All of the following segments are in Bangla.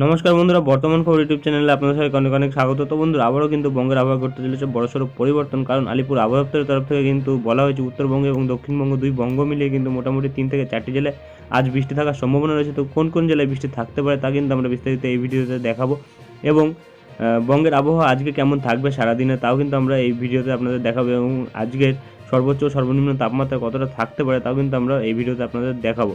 নমস্কার বন্ধুরা, বর্তমান খবর ইউটিউব চ্যানেলে আপনাদের সবাইকে অনেক অনেক স্বাগত। তো বন্ধুরা, আবারও কিন্তু বঙ্গের আবহাওয়া করতে চলেছে বড়সড় পরিবর্তন, কারণ আলিপুর আবহাওয়া দপ্তরের তরফ থেকে কিন্তু বলা হয়েছে উত্তরবঙ্গ এবং দক্ষিণবঙ্গ দুই বঙ্গ মিলিয়ে কিন্তু মোটামুটি তিন থেকে চারটি জেলায় আজ বৃষ্টি থাকার সম্ভাবনা রয়েছে। তো কোন কোন জেলায় বৃষ্টি থাকতে পারে তা কিন্তু আমরা বিস্তারিত এই ভিডিওতে দেখাবো। এবং বঙ্গের আবহাওয়া আজকে কেমন থাকবে সারাদিনে তাও কিন্তু আমরা এই ভিডিওতে আপনাদের দেখাবো। এবং আজকের সর্বোচ্চ সর্বনিম্ন তাপমাত্রা কতটা থাকতে পারে তাও কিন্তু আমরা এই ভিডিওতে আপনাদের দেখাবো।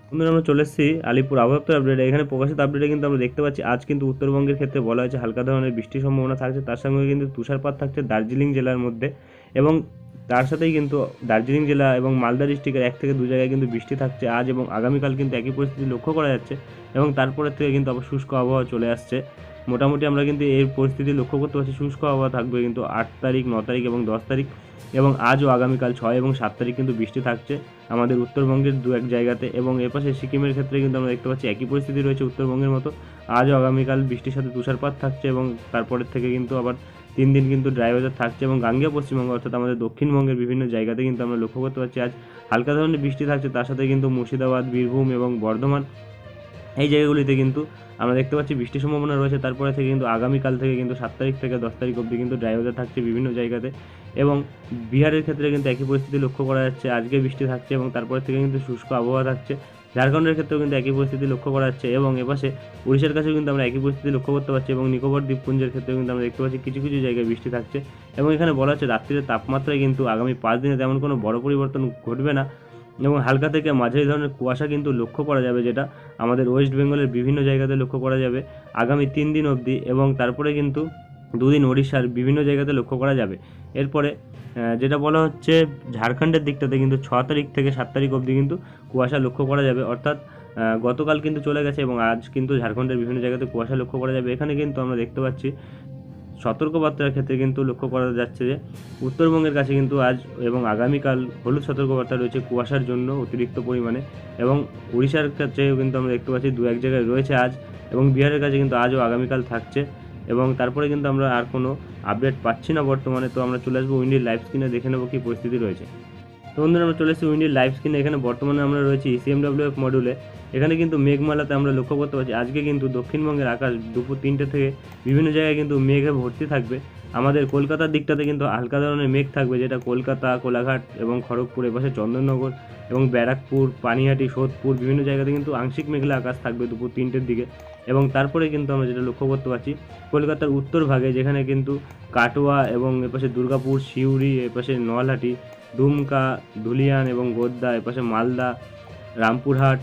বন্ধুরা আমরা চলে এসেছি আলিপুর আবহাওয়া আপডেট এখানে প্রকাশিত আপডেটে কিন্তু আমরা দেখতে পাচ্ছি, আজ কিন্তু উত্তরবঙ্গের ক্ষেত্রে বলা হয়েছে হালকা ধরনের বৃষ্টির সম্ভাবনা থাকছে। তার সঙ্গে কিন্তু তুষারপাত থাকছে দার্জিলিং জেলার মধ্যে এবং তার সাথেই কিন্তু দার্জিলিং জেলা এবং মালদা ডিস্ট্রিক্টের এক থেকে দু জায়গায় কিন্তু বৃষ্টি থাকছে আজ এবং আগামীকাল কিন্তু একই পরিস্থিতি লক্ষ্য করা যাচ্ছে এবং তারপরের থেকে কিন্তু আবার শুষ্ক আবহাওয়া চলে আসছে। মোটামুটি আমরা কিন্তু এর পরিস্থিতি লক্ষ্য করতে পারছি। শুষ্ক আবহাওয়া থাকবে কিন্তু আট তারিখ, ন তারিখ এবং দশ তারিখ এবং আজও আগামীকাল ছয় এবং সাত তারিখ কিন্তু বৃষ্টি থাকছে আমাদের উত্তরবঙ্গের দু এক জায়গাতে এবং এপাশে সিকিমের ক্ষেত্রে কিন্তু আমরা দেখতে পাচ্ছি একই পরিস্থিতি রয়েছে উত্তরবঙ্গের মতো। আজও আগামীকাল বৃষ্টির সাথে তুষারপাত থাকছে এবং তারপরের থেকে কিন্তু আবার তিন দিন কিন্তু ড্রাই ওয়েদার থাকছে এবং গাঙ্গেয় পশ্চিমবঙ্গ অর্থাৎ আমাদের দক্ষিণবঙ্গের বিভিন্ন জায়গাতে কিন্তু আমরা লক্ষ্য করতে পারছি আজ হালকা ধরনের বৃষ্টি থাকছে। তার সাথে কিন্তু মুর্শিদাবাদ, বীরভূম এবং বর্ধমান এই জায়গাগুলিতে কিন্তু আমরা দেখতে পাচ্ছি বৃষ্টির সম্ভাবনা রয়েছে। তারপরে থেকে কিন্তু আগামীকাল থেকে কিন্তু সাত তারিখ থেকে দশ তারিখ অবধি কিন্তু ড্রাই ওয়েদার থাকছে বিভিন্ন জায়গাতে। এবং বিহারের ক্ষেত্রে কিন্তু একই পরিস্থিতি লক্ষ্য করা যাচ্ছে। আজকে বৃষ্টি থাকছে এবং তারপরে থেকে কিন্তু শুষ্ক আবহাওয়া থাকছে। ঝাড়খণ্ডের ক্ষেত্রেও কিন্তু একই পরিস্থিতি লক্ষ্য করা যাচ্ছে এবং এপাশে উড়িষ্যার কাছেও কিন্তু আমরা একই পরিস্থিতি লক্ষ্য করতে পারছি এবং নিকোবর দ্বীপপুঞ্জের ক্ষেত্রেও কিন্তু আমরা দেখতে পাচ্ছি কিছু কিছু জায়গায় বৃষ্টি থাকছে। এবং এখানে বলা হচ্ছে রাত্রির তাপমাত্রায় কিন্তু আগামী পাঁচ দিনে তেমন কোনো বড় পরিবর্তন ঘটবে না। এবং হালকা থেকে মাঝারি ধরনের কুয়াশা কিন্তু লক্ষ্য করা যাবে, যেটা আমাদের ওয়েস্ট বেঙ্গলের বিভিন্ন জায়গাতে লক্ষ্য করা যাবে আগামী তিন দিন অবধি এবং তারপরে কিন্তু দুদিন ওড়িশার বিভিন্ন জায়গাতে লক্ষ্য করা যাবে। এরপরে যেটা বলা হচ্ছে ঝাড়খণ্ডের দিকটাতে কিন্তু ছ তারিখ থেকে সাত তারিখ অবধি কিন্তু কুয়াশা লক্ষ্য করা যাবে। অর্থাৎ গতকাল কিন্তু চলে গেছে এবং আজ কিন্তু ঝাড়খণ্ডের বিভিন্ন জায়গাতে কুয়াশা লক্ষ্য করা যাবে। এখানে কিন্তু আমরা দেখতে পাচ্ছি সতর্কবার্তার ক্ষেত্রে কিন্তু লক্ষ্য করা যাচ্ছে যে উত্তরবঙ্গের কাছে কিন্তু আজ এবং আগামীকাল হলুদ সতর্কবার্তা রয়েছে কুয়াশার জন্য অতিরিক্ত পরিমাণে এবং উড়িষ্যার কাছেও কিন্তু আমরা দেখতে পাচ্ছি দু এক জায়গায় রয়েছে আজ এবং বিহারের কাছে কিন্তু আজও আগামীকাল থাকছে এবং তারপরে কিন্তু আমরা আর কোনো আপডেট পাচ্ছি না বর্তমানে, তো আমরা চলে আসব উইন্ডির লাইভ স্ক্রিনে, দেখে নেব কী পরিস্থিতি রয়েছে। তো বন্ধুরা, আমরা চলে এসেছি উইন্ডির লাইভ স্ক্রিনে, এখানে বর্তমানে আমরা রয়েছি ইসিএমডাব্লিউ এফ মডুলে এখানে কিন্তু মেঘমালাতে আমরা লক্ষ্য করতে পারছি, আজকে কিন্তু দক্ষিণবঙ্গের আকাশ দুপুর তিনটে থেকে বিভিন্ন জায়গায় কিন্তু মেঘে ভর্তি থাকবে। আমাদের কলকাতার দিকটাতে কিন্তু হালকা ধরনের মেঘ থাকবে, যেটা কলকাতা, কোলাঘাট এবং খড়গপুর, এপাশে চন্দননগর এবং ব্যারাকপুর, পানিহাটি, সোদপুর বিভিন্ন জায়গাতে কিন্তু আংশিক মেঘলা আকাশ থাকবে দুপুর তিনটের দিকে। এবং তারপরে কিন্তু আমরা যেটা লক্ষ্য করতে পারছি, কলকাতার উত্তর ভাগে যেখানে কিন্তু কাটোয়া এবং এপাশে দুর্গাপুর, সিউড়ি, এপাশে নলহাটি, দুমকা, ধুলিয়ান এবং গোদ্দা এপাশে মালদা, রামপুরহাট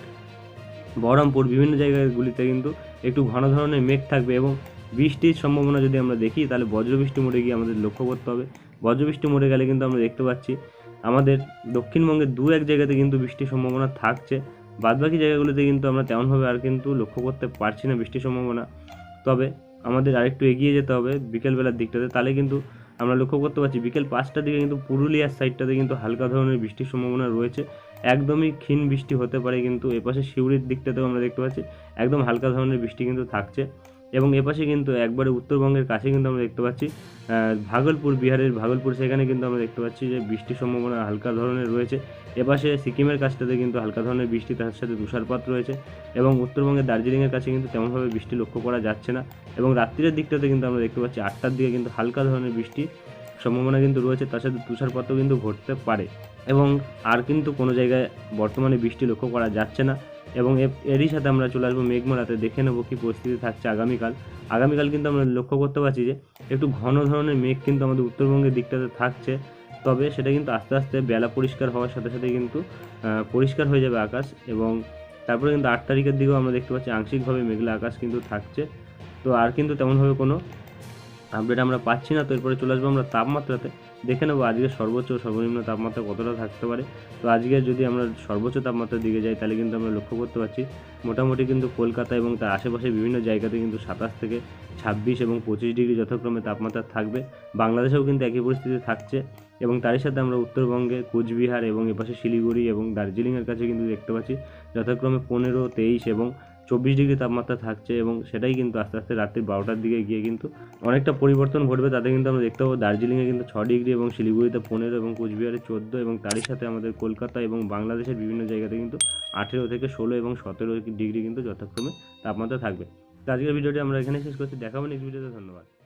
বহরমপুর বিভিন্ন জায়গাগুলিতে কিন্তু একটু ঘন ধরনের মেঘ থাকবে এবং বৃষ্টির সম্ভাবনা যদি আমরা দেখি, তাহলে বজ্রবৃষ্টি মোড়ে গিয়ে আমাদের লক্ষ্য করতে হবে। বজ্রবৃষ্টি মোড়ে গেলে কিন্তু আমরা দেখতে পাচ্ছি, আমাদের দক্ষিণবঙ্গের দু এক জায়গাতে কিন্তু বৃষ্টির সম্ভাবনা থাকছে। বাদবাকি জায়গাগুলিতে কিন্তু আমরা তেমনভাবে আর কিন্তু লক্ষ্য করতে পারছি না বৃষ্টির সম্ভাবনা। তবে আমাদের আরেকটু এগিয়ে যেতে হবে বিকেলবেলার দিকটাতে, তাহলে কিন্তু আমরা লক্ষ্য করতে পারছি বিকেল পাঁচটার দিকে কিন্তু পুরুলিয়ার সাইডটাতে কিন্তু হালকা ধরনের বৃষ্টির সম্ভাবনা রয়েছে। একদমই ক্ষীণ বৃষ্টি হতে পারে কিন্তু এপাশে শিউরির দিকটাতেও আমরা দেখতে পাচ্ছি, একদম হালকা ধরনের বৃষ্টি কিন্তু থাকছে। এবং এপাশে কিন্তু একবারে উত্তরবঙ্গের কাছে কিন্তু আমরা দেখতে পাচ্ছি ভাগলপুর বিহারের ভাগলপুর, সেখানে কিন্তু আমরা দেখতে পাচ্ছি যে বৃষ্টির সম্ভাবনা হালকা ধরনের রয়েছে। এপাশে সিকিমের কাছটাতে কিন্তু হালকা ধরনের বৃষ্টি, তার সাথে তুষারপাত রয়েছে এবং উত্তরবঙ্গের দার্জিলিংয়ের কাছে কিন্তু তেমনভাবে বৃষ্টি লক্ষ্য করা যাচ্ছে না। এবং রাত্রির দিকটাতে কিন্তু আমরা দেখতে পাচ্ছি আটটার দিকে কিন্তু হালকা ধরনের বৃষ্টি সম্ভাবনা কিন্তু রয়েছে, তার সাথে তুষারপাতও কিন্তু ঘটতে পারে। এবং আর কিন্তু কোনো জায়গায় বর্তমানে বৃষ্টি লক্ষ্য করা যাচ্ছে না। এবং এরই সাথে আমরা চলে আসব মেঘমালাতে, দেখে নেব কী পরিস্থিতি থাকছে আগামীকাল। আগামীকাল কিন্তু আমরা লক্ষ্য করতে পারছি যে, একটু ঘন ধরনের মেঘ কিন্তু আমাদের উত্তরবঙ্গের দিকটাতে থাকছে। তবে সেটা কিন্তু আস্তে আস্তে বেলা পরিষ্কার হওয়ার সাথে সাথে কিন্তু পরিষ্কার হয়ে যাবে আকাশ এবং তারপরে কিন্তু আট তারিখের দিকেও আমরা দেখতে পাচ্ছি আংশিকভাবে মেঘলা আকাশ কিন্তু থাকছে। তো আর কিন্তু তেমনভাবে কোনো আপডেট আমরা পাচ্ছি না, তো এরপরে চলে আসব আমরা তাপমাত্রাতে। দেখে নেব আজকে সর্বোচ্চ সর্বনিম্ন তাপমাত্রা কতটা থাকতে পারে। তো আজকে যদি আমরা সর্বোচ্চ তাপমাত্রার দিকে যাই, তাহলে কিন্তু আমরা লক্ষ্য করতে পারছি, মোটামুটি কিন্তু কলকাতা এবং তার আশেপাশে বিভিন্ন জায়গাতে কিন্তু সাতাশ থেকে ছাব্বিশ এবং পঁচিশ ডিগ্রি যথাক্রমে তাপমাত্রা থাকবে। বাংলাদেশেও কিন্তু একই পরিস্থিতি থাকছে এবং তারই সাথে আমরা উত্তরবঙ্গে, কোচবিহার এবং এপাশে শিলিগুড়ি এবং দার্জিলিংয়ের কাছে কিন্তু দেখতে পাচ্ছি, যথাক্রমে পনেরো, তেইশ এবং চব্বিশ ডিগ্রি তাপমাত্রা থাকছে এবং সেটাই কিন্তু আস্তে আস্তে রাত্রি বারোটার দিকে গিয়ে কিন্তু অনেকটা পরিবর্তন ঘটবে। তাতে কিন্তু আমরা দেখতে পাবো দার্জিলিংয়ে কিন্তু ছ ডিগ্রি এবং শিলিগুড়িতে পনেরো এবং কোচবিহারে চোদ্দ এবং তারই সাথে আমাদের কলকাতা এবং বাংলাদেশের বিভিন্ন জায়গাতে কিন্তু আঠেরো থেকে ষোলো এবং সতেরো ডিগ্রি কিন্তু যথাক্রমে তাপমাত্রা থাকবে। তো আজকের ভিডিওটি আমরা এখানে শেষ করছি। দেখাবো নেক্সট ভিডিওতে ধন্যবাদ।